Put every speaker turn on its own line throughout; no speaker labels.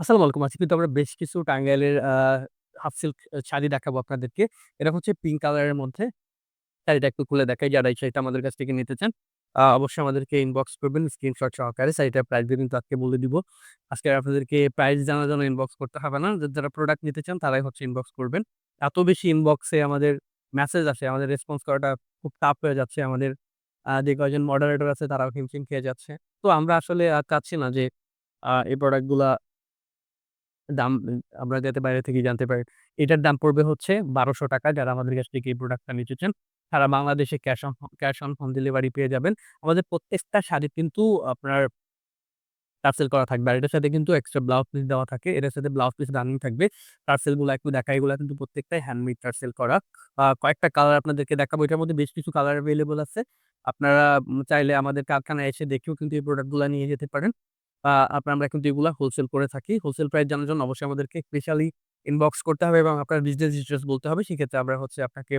আসসালামু আলাইকুম। আজকে কিন্তু আমরা বেশ কিছু টাঙ্গাইলের হাফ সিল্ক শাড়ি দেখাবো আপনাদেরকে। এটা হচ্ছে পিঙ্ক কালারের মধ্যে। শাড়িটা একটু খুলে দেখাই যারা এই শাড়িটা আমাদের কাছ থেকে নিতে চান। অবশ্যই আমাদেরকে ইনবক্স করবেন স্ক্রিনশট সহকারে। শাড়িটার প্রাইস কিন্তু আজকে বলে দিব। আজকে আপনাদেরকে প্রাইস জানার জন্য ইনবক্স করতে হবে না। যারা প্রোডাক্ট নিতে চান তারাই হচ্ছে ইনবক্স করবেন। এত বেশি ইনবক্সে আমাদের মেসেজ আসে, আমাদের রেসপন্স করাটা খুব টাফ হয়ে যাচ্ছে। আমাদের যে কয়জন মডারেটর আছে তারাও হিমশিম খেয়ে যাচ্ছে। তো আমরা আসলে চাচ্ছি না যে এই প্রোডাক্টগুলা দাম, আমরা যাতে বাইরে থেকে জানতে পারি। এটার দাম পড়বে হচ্ছে ৳১২০০ যারা আমাদের কাছ থেকে এই প্রোডাক্টটা নিতে চান। সারা বাংলাদেশে cash on cash on home delivery পেয়ে যাবেন। আমাদের প্রত্যেকটা শাড়ি কিন্তু আপনার টার্সেল করা থাকবে। আর এটার সাথে কিন্তু এক্সট্রা ব্লাউজ পিস দেওয়া থাকে। এটার সাথে ব্লাউজ পিস রানিং থাকবে। টার্সেলগুলা একটু দেখা এগুলা কিন্তু প্রত্যেকটাই হ্যান্ডমেড টার্সেল করা। কয়েকটা কালার আপনাদেরকে দেখাবো। এটার মধ্যে বেশ কিছু কালার এভেইলেবল আছে। আপনারা চাইলে আমাদের কারখানায় এসে দেখেও কিন্তু এই প্রোডাক্টগুলা নিয়ে যেতে পারেন। আপনার আমরা কিন্তু এগুলা হোলসেল করে থাকি। হোলসেল প্রাইস জানার জন্য অবশ্যই আমাদেরকে স্পেশালি ইনবক্স করতে হবে এবং আপনার বিজনেস ডিটেলস বলতে হবে। সেক্ষেত্রে আমরা হচ্ছে আপনাকে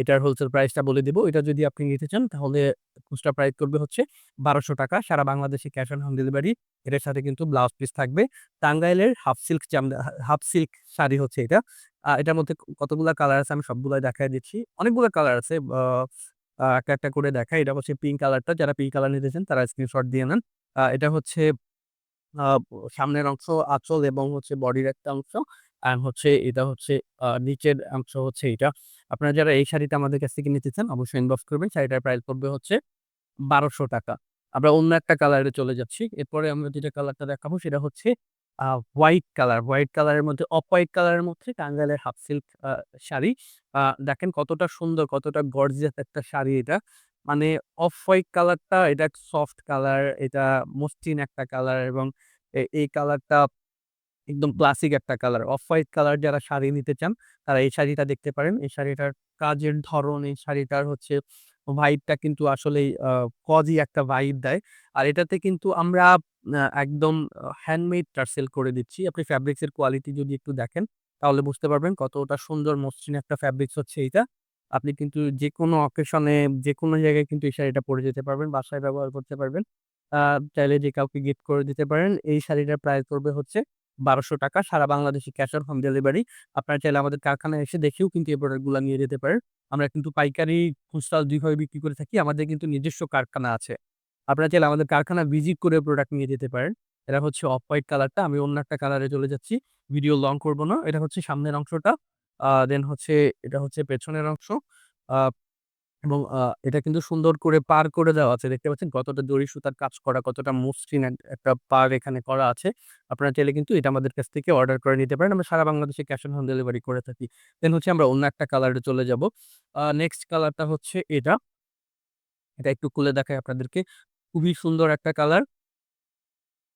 এটার হোলসেল প্রাইসটা বলে দিব। এটা যদি আপনি নিতে চান তাহলে খুচরা প্রাইস করবে হচ্ছে ৳১২০০ সারা বাংলাদেশে ক্যাশ অন হোম ডেলিভারি। এটার সাথে কিন্তু ব্লাউজ পিস থাকবে। টাঙ্গাইলের half silk half silk sari হচ্ছে এটা। এটার মধ্যে কতগুলা কালার আছে আমি সবগুলাই দেখায় দিচ্ছি। অনেকগুলো কালার আছে। একটা, একটা করে দেখাই। এটা হচ্ছে পিঙ্ক কালারটা। যারা পিঙ্ক কালার নিতে চান তারা স্ক্রিনশট দিয়ে নেন। এটা হচ্ছে সামনের অংশ আঁচল এবং হচ্ছে বডির একটা অংশ। অ্যান্ড হচ্ছে এটা হচ্ছে নিচের অংশ হচ্ছে এটা আপনারা যারা এই শাড়িটা আমাদের কাছ থেকে নিতে চান অবশ্যই ইনবক্স করবেন। শাড়িটার প্রাইস পড়বে হচ্ছে ৳১২০০ আমরা অন্য একটা কালারে চলে যাচ্ছি। এরপরে আমরা যেটা কালারটা দেখাবো সেটা হচ্ছে হোয়াইট কালার। হোয়াইট কালারের মধ্যে অফ হোয়াইট কালারের মধ্যে টাঙ্গাইলের হাফ সিল্ক শাড়ি। দেখেন কতটা সুন্দর, কতটা গর্জিয়াস একটা শাড়ি এটা। মানে অফ হোয়াইট কালারটা এটা সফট কালার, এটা মসৃণ একটা কালার এবং এই কালারটা একদম ক্লাসিক একটা কালার। অফ হোয়াইট কালার যারা শাড়ি নিতে চান তারা এই শাড়িটা দেখতে পারেন। এই শাড়িটার কাজের ধরন, এই শাড়িটার হচ্ছে ভাইবটা কিন্তু আসলেই আ কজি একটা ভাইব দেয়। আর এটাতে কিন্তু আমরা একদম আ হ্যান্ডমেড টার্সেল করে দিচ্ছি। আপনি ফ্যাব্রিক্সের কোয়ালিটি যদি একটু দেখেন তাহলে বুঝতে পারবেন কতটা সুন্দর মসৃণ একটা ফ্যাব্রিক্স হচ্ছে এইটা। আপনি কিন্তু যেকোনো অকেশনে এ যেকোনো জায়গায় কিন্তু এই শাড়িটা পরে যেতে পারবেন। বাসায় ব্যবহার করতে পারবেন। আ চাইলে যে কাউকে গিফট করে দিতে পারেন। এই শাড়িটার প্রাইস পড়বে হচ্ছে ৳১২০০ সারা বাংলাদেশে ক্যাশ অন হোম ডেলিভারি। আপনারা চাইলে আমাদের কারখানায় এসে দেখেও কিন্তু এই প্রোডাক্টগুলা নিয়ে যেতে পারেন। আমরা কিন্তু পাইকারি, খুচরা দুইভাবে বিক্রি করে থাকি। আমাদের কিন্তু নিজস্ব কারখানা আছে। আপনারা চাইলে আমাদের কারখানা ভিজিট করে প্রোডাক্ট নিয়ে যেতে পারেন। এটা হচ্ছে অফ হোয়াইট কালারটা। আমি অন্য একটা কালারে চলে যাচ্ছি। ভিডিও লং করব না। এটা হচ্ছে সামনের অংশটা। দেন হচ্ছে এটা হচ্ছে পেছনের অংশ। এবং এটা কিন্তু সুন্দর করে পার করে দেওয়া আছে। দেখতে পাচ্ছেন কতটা দড়ি সুতার কাজ করা, কতটা মসৃণ একটা পার এখানে করা আছে। আপনারা চাইলে কিন্তু এটা আমাদের কাছ থেকে অর্ডার করে নিতে পারেন। আমরা সারা বাংলাদেশে ক্যাশ অন হোম ডেলিভারি করে থাকি। দেন হচ্ছে আমরা অন্য একটা কালারে চলে যাব। নেক্সট কালারটা হচ্ছে এটা। এটা একটু খুলে দেখায় আপনাদেরকে। খুবই সুন্দর একটা কালার।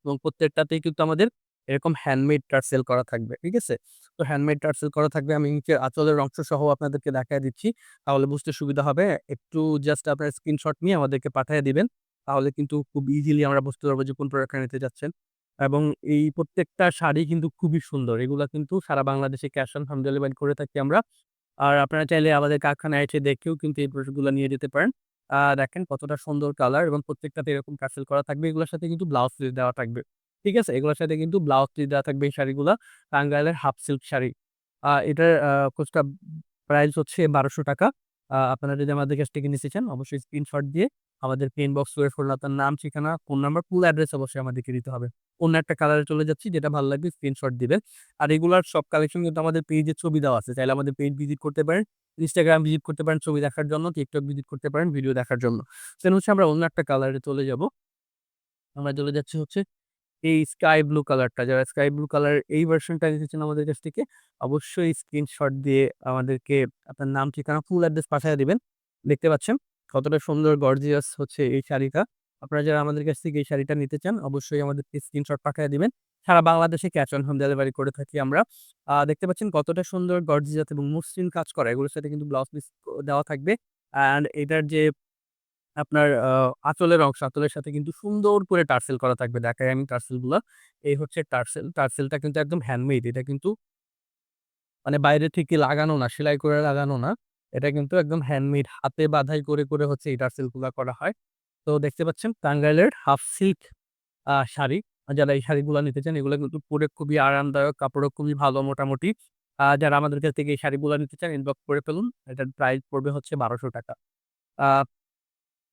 এবং প্রত্যেকটাতেই কিন্তু আমাদের এরকম হ্যান্ডমেড টার্সেল করা থাকবে। ঠিক আছে? তো হ্যান্ডমেড টার্সেল করা থাকবে। আমি নিচের আঁচলের অংশ সহ আপনাদেরকে দেখায় দিচ্ছি। তাহলে বুঝতে সুবিধা হবে। একটু জাস্ট আপনারা স্ক্রিনশট নিয়ে আমাদেরকে পাঠিয়ে দিবেন। তাহলে কিন্তু খুব ইজিলি আমরা বুঝতে পারব যে কোন প্রোডাক্টটা নিতে যাচ্ছেন। এবং এই প্রত্যেকটা শাড়ি কিন্তু খুবই সুন্দর। এগুলা কিন্তু সারা বাংলাদেশে ক্যাশ অন হোম ডেলিভারি করে থাকি আমরা। আর আপনারা চাইলে আমাদের কারখানায় এসে দেখেও কিন্তু এই প্রোডাক্টগুলা নিয়ে যেতে পারেন। দেখেন কতটা সুন্দর কালার এবং প্রত্যেকটাতে এরকম টার্সেল করা থাকবে। এগুলোর সাথে কিন্তু ব্লাউজ দেওয়া থাকবে। ঠিক আছে? এগুলোর সাথে কিন্তু ব্লাউজ দেওয়া থাকবে এই শাড়িগুলো টাঙ্গাইলের হাফ সিল্ক শাড়ি। এটার খুচরা প্রাইস হচ্ছে ৳১২০০ আ আপনারা যদি আমাদের কাছ থেকে নিতে চান অবশ্যই স্ক্রিনশট দিয়ে আমাদের পেন বক্স করে ফেলুন। আপনার নাম, ঠিকানা, ফোন নাম্বার, ফুল অ্যাড্রেস অবশ্যই আমাদেরকে দিতে হবে। অন্য একটা কালারে চলে যাচ্ছি যেটা ভালো লাগবে স্ক্রিনশট দিবেন। আর এগুলার সব কালেকশন কিন্তু আমাদের পেজে ছবি দেওয়া আছে। চাইলে আমাদের পেজ ভিজিট করতে পারেন। ইনস্টাগ্রাম ভিজিট করতে পারেন ছবি দেখার জন্য। TikTok ভিজিট করতে পারেন ভিডিও দেখার জন্য। সেন হচ্ছে আমরা অন্য একটা কালারে চলে যাব। আমরা চলে যাচ্ছি হচ্ছে এই স্কাই ব্লু কালারটা। যারা স্কাই ব্লু কালার এই ভার্শনটা নিতে চান আমাদের কাছ থেকে অবশ্যই স্ক্রিনশট দিয়ে আমাদেরকে আপনার নাম, ঠিকানা, ফুল অ্যাড্রেস পাঠিয়ে দিবেন। দেখতে পাচ্ছেন কতটা সুন্দর গর্জিয়াস হচ্ছে এই শাড়িটা। আপনারা যারা আমাদের কাছ থেকে এই শাড়িটা নিতে চান অবশ্যই আমাদেরকে স্ক্রিনশট পাঠিয়ে দিবেন। সারা বাংলাদেশে ক্যাশ অন হোম ডেলিভারি করে থাকি আমরা। দেখতে পাচ্ছেন কতটা সুন্দর গর্জিয়াস এবং মসৃণ কাজ করা। এগুলোর সাথে কিন্তু ব্লাউজ পিস দেওয়া থাকবে। অ্যান্ড এটার যে আপনার আ আঁচলের অংশ, আঁচলের সাথে কিন্তু সুন্দর করে টার্সেল করা থাকবে। দেখাই আমি টার্সেলগুলা। এই হচ্ছে টার্সেল। টার্সেলটা কিন্তু একদম হ্যান্ডমেড। এটা কিন্তু মানে বাইরে থেকে লাগানো না, সেলাই করে লাগানো না। এটা কিন্তু একদম হ্যান্ডমেড হাতে বাঁধাই করে, করে হচ্ছে এই টার্সেলগুলা করা হয়। তো দেখতে পাচ্ছেন টাঙ্গাইলের হাফ সিল্ক শাড়ি। যারা এই শাড়িগুলো নিতে চান এগুলো কিন্তু পরে খুবই আরামদায়ক, কাপড়ও খুবই ভালো মোটামুটি। আ যারা আমাদের কাছ থেকে এই শাড়িগুলো নিতে চান ইনবক্স করে ফেলুন। এটার প্রাইস পড়বে হচ্ছে ৳১২০০ আ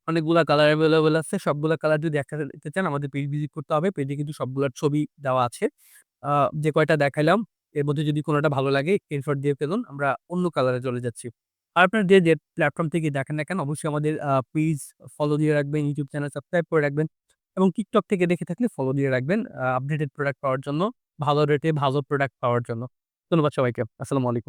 অনেকগুলা কালার অ্যাভেলেবেল আছে। সবগুলা কালার যদি একসাথে নিতে চান আমাদের পেজ ভিজিট করতে হবে। পেজে কিন্তু সবগুলার ছবি দেওয়া আছে। যে কয়টা দেখাইলাম এর মধ্যে যদি কোনটা ভালো লাগে স্ক্রিনশট দিয়ে ফেলুন। আমরা অন্য কালারে চলে যাচ্ছি। আর আপনারা যে, যে প্ল্যাটফর্ম থেকে দেখেন না কেন অবশ্যই আমাদের পেজ ফলো দিয়ে রাখবেন, ইউটিউব চ্যানেল সাবস্ক্রাইব করে রাখবেন এবং TikTok থেকে দেখে থাকলে ফলো দিয়ে রাখবেন আপডেটেড প্রোডাক্ট পাওয়ার জন্য, ভালো রেটে ভালো প্রোডাক্ট পাওয়ার জন্য। ধন্যবাদ সবাইকে। আসসালামু আলাইকুম।